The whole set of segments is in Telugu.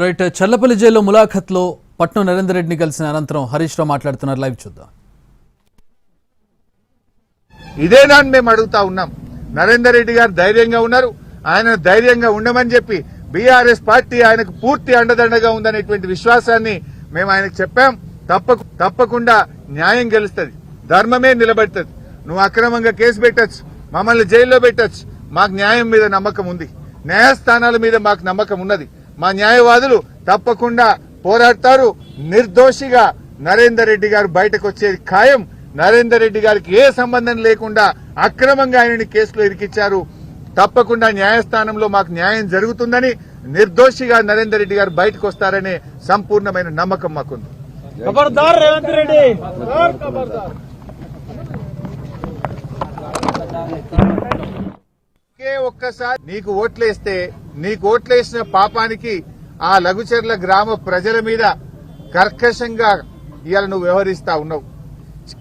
రైట్ చల్లపల్లి జైల్లో ములాఖత్లో పట్నం నరేందర్ రెడ్డిని కలిసిన అనంతరం హరీష్ రావు మాట్లాడుతున్నారు. లైవ్ చూద్దాం. ఇదేనా మేము అడుగుతా ఉన్నాం. నరేందర్ రెడ్డి గారు ధైర్యంగా ఉన్నారు. ఆయన ధైర్యంగా ఉండమని చెప్పి బీఆర్ఎస్ పార్టీ ఆయనకు పూర్తి అండదండగా ఉందనేటువంటి విశ్వాసాన్ని మేము ఆయనకు చెప్పాం. తప్పకు తప్పకుండా న్యాయం గెలుస్తుంది. ధర్మమే నిలబెడుతుంది. నువ్వు అక్రమంగా కేసు పెట్టచ్చు. మమ్మల్ని జైల్లో పెట్టచ్చు. మాకు న్యాయం మీద నమ్మకం ఉంది. న్యాయస్థానాల మీద మాకు నమ్మకం ఉన్నది. మా న్యాయవాదులు తప్పకుండా పోరాడతారు. నిర్దోషిగా నరేందర్ రెడ్డి గారు బయటకు వచ్చేది ఖాయం. నరేందర్ రెడ్డి గారికి ఏ సంబంధం లేకుండా అక్రమంగా ఆయనని కేసులో ఇరికిచ్చారు తప్పకుండా న్యాయస్థానంలో మాకు న్యాయం జరుగుతుందని నిర్దోషిగా నరేందర్ రెడ్డి గారు బయటకు వస్తారనే సంపూర్ణమైన నమ్మకం మాకుంది. ఒక్కసారి నీకు ఓట్లేస్తే నీకు ఓట్లేసిన పాపానికి ఆ లఘుచర్ల గ్రామ ప్రజల మీద కర్కశంగా ఇవాళ నువ్వు వ్యవహరిస్తా ఉన్నావు.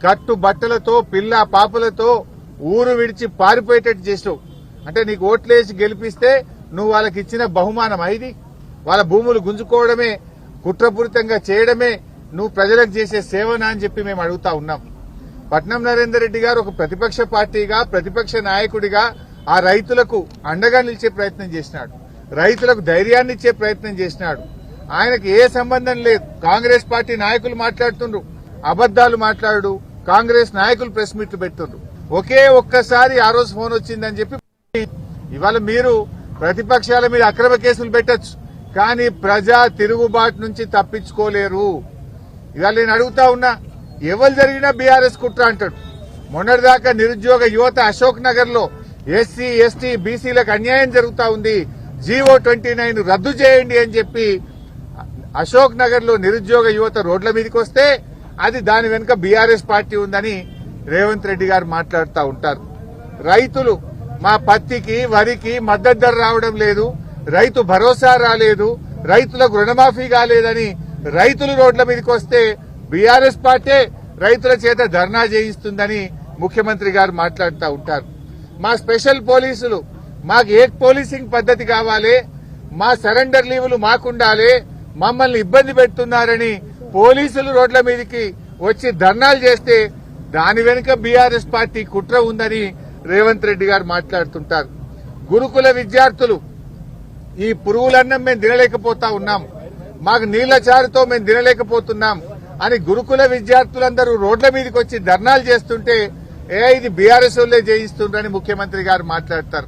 కట్టు బట్టలతో పిల్ల పాపలతో ఊరు విడిచి పారిపోయేటట్టు చేసావు అంటే నీకు ఓట్లేసి గెలిపిస్తే నువ్వు వాళ్ళకి ఇచ్చిన బహుమానం ఇది వాళ్ళ భూములు గుంజుకోవడమే కుట్రపూరితంగా చేయడమే నువ్వు ప్రజలకు చేసే సేవనా అని చెప్పి మేము అడుగుతా ఉన్నాం. పట్నం నరేందర్ రెడ్డి గారు ఒక ప్రతిపక్ష పార్టీగా ప్రతిపక్ష నాయకుడిగా ఆ రైతులకు అండగా నిలిచే ప్రయత్నం చేసినాడు. రైతులకు ధైర్యాన్ని ఇచ్చే ప్రయత్నం చేసినాడు. ఆయనకు ఏ సంబంధం లేదు. కాంగ్రెస్ పార్టీ నాయకులు మాట్లాడుతుండ్రు. అబద్దాలు మాట్లాడు కాంగ్రెస్ నాయకులు ప్రెస్ మీట్లు పెడుతుండ్రు. ఒకే ఒక్కసారి ఆ రోజు ఫోన్ వచ్చిందని చెప్పి ఇవాళ మీరు ప్రతిపక్షాల మీద అక్రమ కేసులు పెట్టొచ్చు. కానీ ప్రజా తిరుగుబాటు నుంచి తప్పించుకోలేరు. ఇవాళ నేను అడుగుతా ఉన్నా ఎవరు జరిగినా బీఆర్ఎస్ కుట్ర అంటాడు. మొన్నటిదాకా నిరుద్యోగ యువత అశోక్ నగర్లో ఎస్సీ ఎస్టీ బీసీలకు అన్యాయం జరుగుతా ఉంది. జీవో ట్వంటీ నైన్ రద్దు చేయండి అని చెప్పి అశోక్ నగర్లో నిరుద్యోగ యువత రోడ్ల మీదకి వస్తే అది దాని వెనుక బీఆర్ఎస్ పార్టీ ఉందని రేవంత్ రెడ్డి గారు మాట్లాడుతూ ఉంటారు. రైతులు మా పత్తికి వరికి మద్దతు ధర రావడం లేదు రైతు భరోసా రాలేదు రైతులకు రుణమాఫీ కాలేదని రైతులు రోడ్ల మీదకి వస్తే బీఆర్ఎస్ పార్టీ రైతుల చేత ధర్నా చేయిస్తుందని ముఖ్యమంత్రి గారు మాట్లాడుతూ ఉంటారు. మా స్పెషల్ పోలీసులు మాకు ఏ పోలీసింగ్ పద్ధతి కావాలి? మా సరెండర్ లీవులు మాకుండాలి. మమ్మల్ని ఇబ్బంది పెడుతున్నారని పోలీసులు రోడ్ల మీదకి వచ్చి ధర్నాలు చేస్తే దాని వెనుక బీఆర్ఎస్ పార్టీ కుట్ర ఉందని రేవంత్ రెడ్డి గారు మాట్లాడుతుంటారు. గురుకుల విద్యార్థులు ఈ పురుగులన్నం మేము తినలేకపోతా ఉన్నాం. మాకు నీళ్ళ చారుతో మేము తినలేకపోతున్నాం అని గురుకుల విద్యార్థులందరూ రోడ్ల మీదకి వచ్చి ధర్నాలు చేస్తుంటే ఏ ఇది బీఆర్ఎస్ వాళ్ళే చేయిస్తుండ్రని ముఖ్యమంత్రి గారు మాట్లాడతారు.